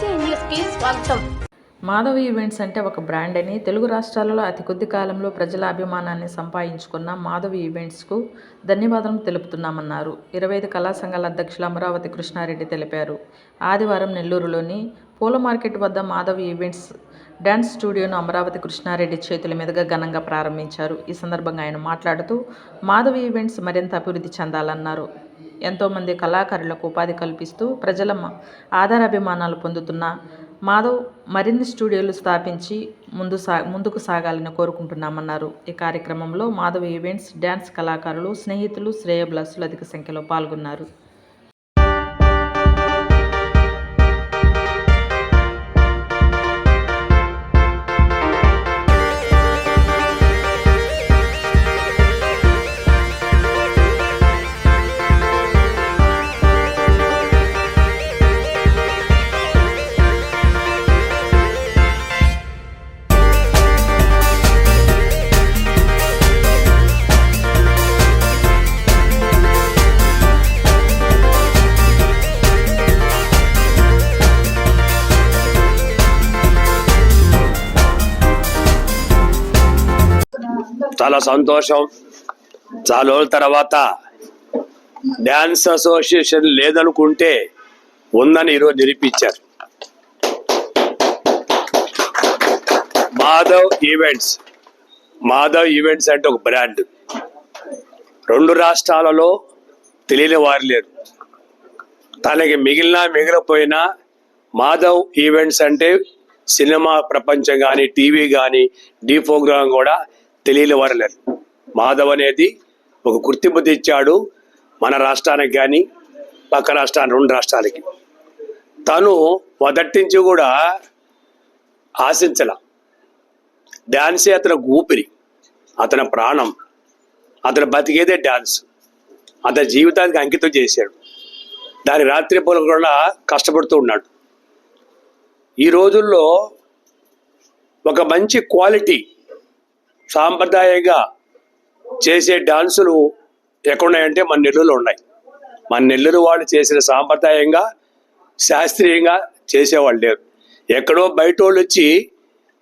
BC స్వాగతం. Madhavi events అంటే ఒక బ్రాండ్ అని తెలుగు రాష్ట్రాలలో అతి కొద్ది కాలంలో ప్రజల అభిమానాన్ని సంపాదించుకున్న మాధవి ఈవెంట్స్కు ధన్యవాదాలు తెలుపుతున్నామన్నారు. ఇరవై ఐదు కళా సంఘాల అధ్యక్షులు అమరావతి కృష్ణారెడ్డి తెలిపారు. ఆదివారం నెల్లూరులోని పూల మార్కెట్ వద్ద మాధవి ఈవెంట్స్ డ్యాన్స్ స్టూడియోను అమరావతి కృష్ణారెడ్డి చేతుల మీదుగా ఘనంగా ప్రారంభించారు. ఈ సందర్భంగా ఆయన మాట్లాడుతూ మాధవి ఈవెంట్స్ మరింత అభివృద్ధి చెందాలన్నారు. ఎంతోమంది కళాకారులకు ఉపాధి కల్పిస్తూ ప్రజల ఆధారాభిమానాలు పొందుతున్న మాధవ్ మరిన్ని స్టూడియోలు స్థాపించి ముందు సా ముందుకు సాగాలని కోరుకుంటున్నామన్నారు. ఈ కార్యక్రమంలో మాధవ్ ఈవెంట్స్ డ్యాన్స్ కళాకారులు స్నేహితులు శ్రేయభిలాసులు అధిక సంఖ్యలో పాల్గొన్నారు. చాలా సంతోషం. చాలా రోజుల తర్వాత డ్యాన్స్ అసోసియేషన్ లేదనుకుంటే ఉందని ఈరోజు నిరూపించారు. మాధవ్ ఈవెంట్స్. మాధవ్ ఈవెంట్స్ అంటే ఒక బ్రాండ్. రెండు రాష్ట్రాలలో తెలియని వారు లేరు. తనకి మిగిలిన మిగిలిపోయినా మాధవ్ ఈవెంట్స్ అంటే సినిమా ప్రపంచం కానీ టీవీ కానీ డీ ప్రోగ్రామ్ కూడా తెలియని వారు లేరు. మాధవ్ అనేది ఒక గుర్తింపు తెచ్చాడు మన రాష్ట్రానికి కానీ పక్క రాష్ట్రానికి రెండు రాష్ట్రాలకి. తను వదట్టించి కూడా ఆశించల. డ్యాన్సే అతని ఊపిరి అతని ప్రాణం అతను బతికేదే డ్యాన్స్ అతని జీవితానికి అంకితం చేశాడు. దాని రాత్రి కూడా కష్టపడుతూ ఉన్నాడు. ఈ రోజుల్లో ఒక మంచి క్వాలిటీ సాంప్రదాయంగా చేసే డాన్సులు ఎక్కడున్నాయంటే మన నెల్లూరులో ఉన్నాయి. మన నెల్లూరు వాళ్ళు చేసిన సాంప్రదాయంగా శాస్త్రీయంగా చేసేవాళ్ళు లేరు. ఎక్కడో బయట వాళ్ళు వచ్చి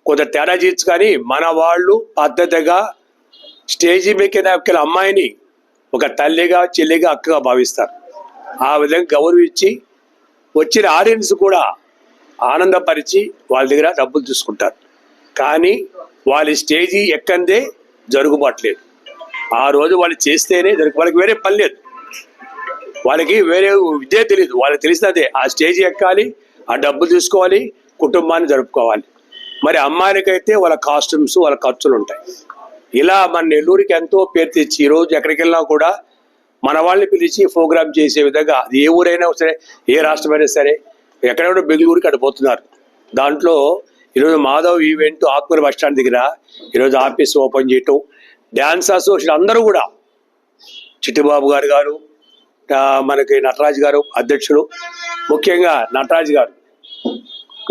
కొంత తేడా చేయొచ్చు కానీ మన వాళ్ళు పద్ధతిగా స్టేజీ మీదకి అమ్మాయిని ఒక తల్లిగా చెల్లిగా అక్కగా భావిస్తారు. ఆ విధంగా గౌరవించి వచ్చిన ఆడియన్స్ కూడా ఆనందపరిచి వాళ్ళ దగ్గర డబ్బులు తీసుకుంటారు. కానీ వాళ్ళ స్టేజీ ఎక్కందే జరుగుబాట్లేదు. ఆ రోజు వాళ్ళు చేస్తేనే జరుగు వాళ్ళకి వేరే పని లేదు. వాళ్ళకి వేరే విద్య తెలియదు వాళ్ళకి తెలిసినదే ఆ స్టేజ్ ఎక్కాలి ఆ డబ్బులు తీసుకోవాలి కుటుంబాన్ని జరుపుకోవాలి. మరి అమ్మాయిలకైతే వాళ్ళ కాస్ట్యూమ్స్ వాళ్ళ ఖర్చులు ఉంటాయి ఇలా మన నెల్లూరికి ఎంతో పేరు తెచ్చి ఈ రోజు ఎక్కడికి వెళ్ళినా కూడా మన వాళ్ళని పిలిచి ప్రోగ్రామ్ చేసే విధంగా అది ఏ ఊరైనా సరే ఏ రాష్ట్రమైనా సరే ఎక్కడెక్కడ బెంగళూరుకి అటు పోతున్నారు. దాంట్లో ఈరోజు Madhav event Atmuru bus stand దగ్గర ఈరోజు ఆఫీస్ ఓపెన్ చేయటం. డ్యాన్స్ అసోసియేషన్ అందరూ కూడా చిట్టిబాబు గారు గారు మనకి నటరాజు గారు అధ్యక్షులు ముఖ్యంగా నటరాజు గారు.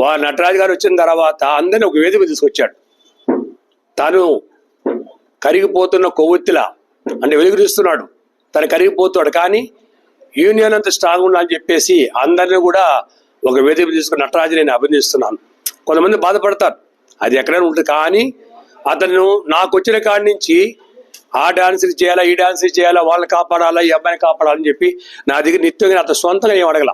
వా నటరాజు గారు వచ్చిన తర్వాత అందరిని ఒక వేదిక తీసుకొచ్చాడు. తను కరిగిపోతున్న కొవ్వొత్తిలా అంటే వెలుగురిస్తున్నాడు తను కరిగిపోతాడు కానీ యూనియన్ అంత స్ట్రాంగ్ ఉండాలని చెప్పేసి అందరిని కూడా ఒక వేదిక తీసుకుని నటరాజు నేను అభినందిస్తున్నాను. కొంతమంది బాధపడతారు. అది ఎక్కడైనా ఉంటుంది. కానీ అతను నాకు వచ్చిన కాడి నుంచి ఆ డాన్సులు చేయాలా ఈ డాన్సులు చేయాలా వాళ్ళని కాపాడాలా ఈ అబ్బాయిని కాపాడాలని చెప్పి నా దగ్గర నిత్యంగా అతను సొంతంగా ఏం అడగల.